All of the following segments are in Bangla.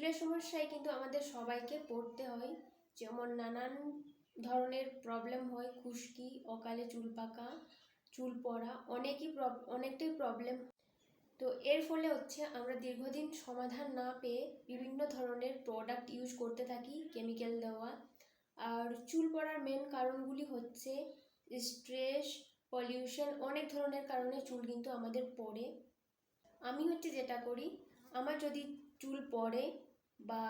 চুলের সমস্যায় কিন্তু আমাদের সবাইকে পড়তে হয়। যেমন নানান ধরনের প্রবলেম হয়, খুশকি, অকালে চুল পাকা, চুল পড়া, অনেকই অনেকটাই প্রবলেম তো এর ফলে হচ্ছে আমরা দীর্ঘদিন সমাধান না পেয়ে বিভিন্ন ধরনের প্রোডাক্ট ইউজ করতে থাকি কেমিক্যাল দেওয়া। আর চুল পড়ার মেন কারণগুলি হচ্ছে স্ট্রেস পলিউশন অনেক ধরনের কারণে চুল কিন্তু আমাদের পড়ে। আমি হচ্ছে যেটা করি, আমার যদি চুল পড়ে বা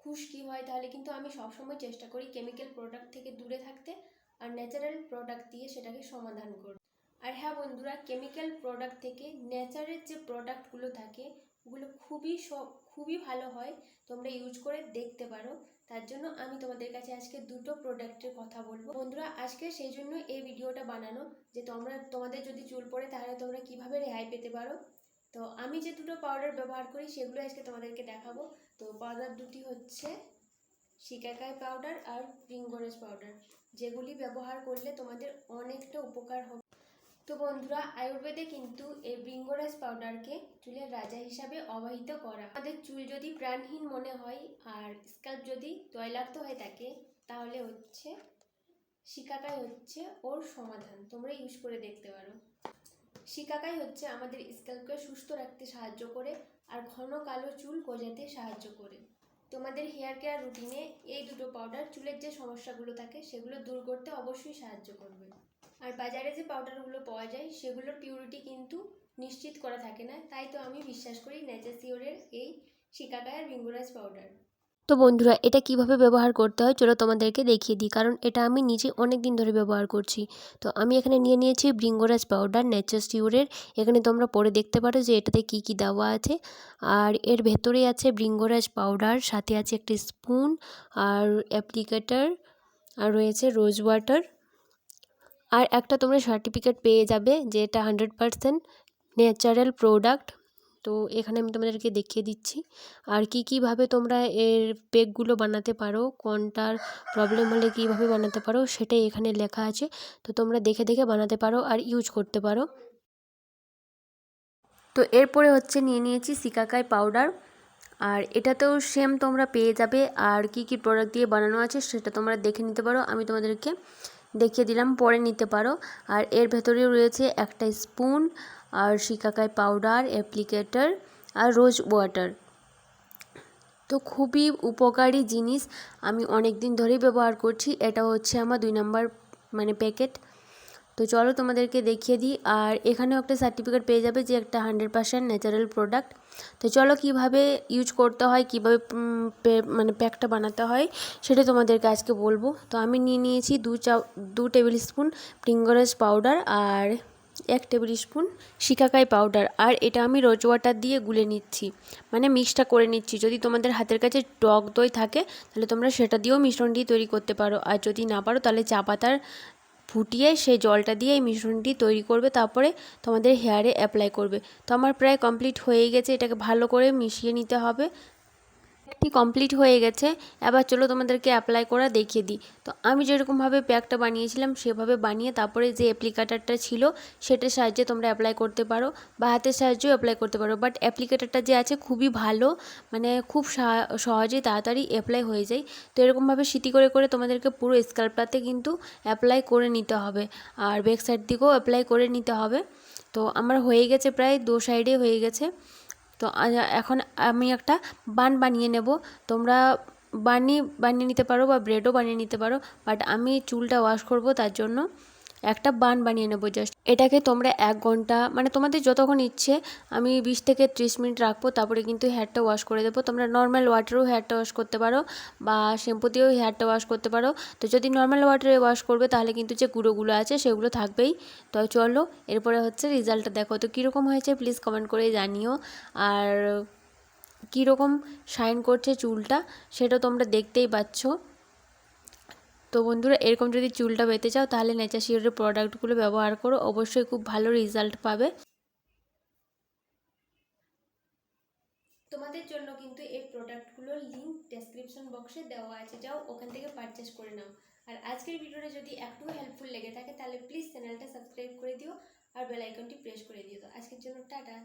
খুশকি হয়, তাহলে কিন্তু আমি সবসময় চেষ্টা করি কেমিক্যাল প্রোডাক্ট থেকে দূরে থাকতে আর ন্যাচারাল প্রোডাক্ট দিয়ে সেটাকে সমাধান করতে আর হ্যাঁ বন্ধুরা কেমিক্যাল প্রোডাক্ট থেকে ন্যাচারের যে প্রোডাক্টগুলো থাকে, ওগুলো খুবই সব খুবই ভালো হয়, তোমরা ইউজ করে দেখতে পারো। তার জন্য আমি তোমাদের কাছে আজকে দুটো প্রোডাক্টের কথা বলব। বন্ধুরা, আজকে সেই জন্য এই ভিডিওটা বানানো, যে তোমরা, তোমাদের যদি চুল পড়ে, তাহলে তোমরা কীভাবে রেহাই পেতে পারো? তো আমি যে দুটো পাউডার ব্যবহার করি, সেগুলো আজকে তোমাদেরকে দেখাবো। তো পাউডার দুটি হচ্ছে শিকাকাই পাউডার আর রিঙ্গোরেজ পাউডার যেগুলি ব্যবহার করলে তোমাদের অনেকটা উপকার হবে। তো বন্ধুরা, আয়ুর্বেদে কিন্তু এই ব্রিঙ্গোরাজ পাউডারকে চুলের রাজা হিসাবে অবহিত করা। আমাদের চুল যদি প্রাণহীন মনে হয় আর স্কাল্প যদি তৈলাক্ত হয়ে থাকে, তাহলে হচ্ছে, শিকাকাই হচ্ছে ওর সমাধান। তোমরা ইউজ করে দেখতে পারো। শিকাকাই হচ্ছে আমাদের স্কাল্পকে সুস্থ রাখতে সাহায্য করে আর ঘন কালো চুল গজাতে সাহায্য করে। তোমাদের হেয়ার কেয়ার রুটিনে এই দুটো পাউডার চুলের যে সমস্যাগুলো থাকে সেগুলো দূর করতে অবশ্যই সাহায্য করবে। আর বাজারে যে পাউডারগুলো পাওয়া যায় সেগুলোর পিউরিটি কিন্তু নিশ্চিত করা থাকে না। তাই তো আমি বিশ্বাস করি ন্যাচাসিওরের এই শিকাকায় আর পাউডার। তো বন্ধুরা, এটা কীভাবে ব্যবহার করতে হয় চলো তোমাদেরকে দেখিয়ে দিই। কারণ এটা আমি নিজে অনেক দিন ধরে ব্যবহার করছি। তো আমি এখানে নিয়ে নিয়েছি ব্রিঙ্গোরাজ পাউডার ন্যাচার সিউরের এখানে তোমরা পরে দেখতে পারো যে এটাতে কি কি দেওয়া আছে। আর এর ভেতরে আছে ব্রিঙ্গোরাজ পাউডার সাথে আছে একটি স্পুন আর অ্যাপ্লিকেটার আর রয়েছে রোজ ওয়াটার আর একটা তোমরা সার্টিফিকেট পেয়ে যাবে যে এটা হান্ড্রেড পারসেন্ট ন্যাচারাল প্রোডাক্ট তো এখানে আমি তোমাদেরকে দেখিয়ে দিচ্ছি। আর কি, কীভাবে তোমরা এর পেকগুলো বানাতে পারো, কোনটার প্রবলেম হলে কীভাবে বানাতে পারো, সেটাই এখানে লেখা আছে। তো তোমরা দেখে দেখে বানাতে পারো আর ইউজ করতে পারো। তো এরপরে হচ্ছে নিয়ে নিয়েছি সিকাকাই পাউডার আর এটাতেও সেম তোমরা পেয়ে যাবে। আর কি কি প্রোডাক্ট দিয়ে বানানো আছে সেটা তোমরা দেখে নিতে পারো। আমি তোমাদেরকে দেখিয়ে দিলাম, পরে নিতে পারো। আর এর ভেতরেও রয়েছে একটা স্পুন, আর শিকাকায় পাউডার, অ্যাপ্লিকেটার, আর রোজ ওয়াটার। তো খুবই উপকারী জিনিস, আমি অনেক দিন ধরেই ব্যবহার করছি। এটা হচ্ছে আমার দুই নাম্বার মানে প্যাকেট। তো চলো তোমাদেরকে দেখিয়ে দিই। আর এখানেও একটা সার্টিফিকেট পেয়ে যাবে যে একটা হান্ড্রেড পার্সেন্ট ন্যাচারাল প্রোডাক্ট তো চলো কীভাবে ইউজ করতে হয়, কীভাবে মানে প্যাকটা বানাতে হয়, সেটা তোমাদেরকে আজকে বলব। তো আমি নিয়ে নিয়েছি দু চা, দু টেবিল স্পুন প্রিঙ্গরাজ পাউডার আর এক টেবিল স্পুন শিকাকাই পাউডার আর এটা আমি রোজ ওয়াটার দিয়ে গুলে নিচ্ছি। মানে মিক্সটা করে নিচ্ছি। যদি তোমাদের হাতের কাছে টক দই থাকে, তাহলে তোমরা সেটা দিয়েও মিশ্রণটি তৈরি করতে পারো। আর যদি না পারো, তাহলে চা পাতার ফুটিয়ে সেই জলটা দিয়ে এই মিশ্রণটি তৈরি করবে, তারপরে তোমাদের হেয়ারে অ্যাপ্লাই করবে। তো আমার প্রায় কমপ্লিট হয়ে গেছে, এটাকে ভালো করে মিশিয়ে নিতে হবে। কমপ্লিট হয়ে গেছে। এবার চলো তোমাদেরকে অ্যাপ্লাই করা দেখিয়ে দিই। তো আমি যেরকমভাবে প্যাকটা বানিয়েছিলাম, সেভাবে বানিয়ে তারপরে যে অ্যাপ্লিকেটারটা ছিল, সেটার সাহায্যে তোমরা অ্যাপ্লাই করতে পারো বা হাতের সাহায্যেও অ্যাপ্লাই করতে পারো। বাট অ্যাপ্লিকেটারটা যে আছে খুবই ভালো মানে খুব সা- সহজেই তাড়াতাড়ি অ্যাপ্লাই হয়ে যায়। তো এরকমভাবে সিটি করে করে তোমাদেরকে পুরো স্কাল্পটাতে কিন্তু অ্যাপ্লাই করে নিতে হবে। আর ব্যাক সাইড দিকেও অ্যাপ্লাই করে নিতে হবে। তো আমার হয়ে গেছে প্রায়, দু সাইডে হয়ে গেছে। তো এখন আমি একটা বান বানিয়ে নেব। তোমরা বানি, বানিয়ে নিতে পারো বা ব্রেডও বানিয়ে নিতে পারো বাট আমি চুলটা ওয়াশ করব তার জন্য। একটা বান বানিয়ে নেব জাস্ট এটাকে তোমরা এক ঘণ্টা মানে তোমাদের যতক্ষণ ইচ্ছে, আমি বিশ থেকে ত্রিশ মিনিট রাখব, তারপরে কিন্তু হেয়ারটা ওয়াশ করে দেবো। তোমরা নর্মাল ওয়াটারেও হেয়ারটা ওয়াশ করতে পারো, বা শ্যাম্পু দিয়েও হেয়ারটা ওয়াশ করতে পারো। তো যদি নর্মাল ওয়াটারে ওয়াশ করবে, তাহলে কিন্তু যে গুঁড়োগুলো আছে, সেগুলো থাকবেই। তো চলো, এরপরে হচ্ছে রেজাল্টটা দেখো। তো কীরকম হয়েছে প্লিজ কমেন্ট করে জানিও। আর কীরকম শাইন করছে চুলটা, সেটা তোমরা দেখতেই পাচ্ছ। তো বন্ধুরা, এরকম যদি চুলটা পেতে চাও, তাহলে নেচার শিওরের প্রোডাক্টগুলো ব্যবহার করো। অবশ্যই খুব ভালো রেজাল্ট পাবে। তোমাদের জন্য কিন্তু এই প্রোডাক্টগুলোর লিঙ্ক ডেসক্রিপশন বক্সে দেওয়া আছে। যাও, ওখান থেকে পারচেস করে নাও। আর আজকের ভিডিওটা যদি একটু হেল্পফুল লেগে থাকে, তাহলে প্লিজ চ্যানেলটা সাবস্ক্রাইব করে দিও আর বেল আইকনটি প্রেস করে দিও। তো আজকের জন্য টাটা।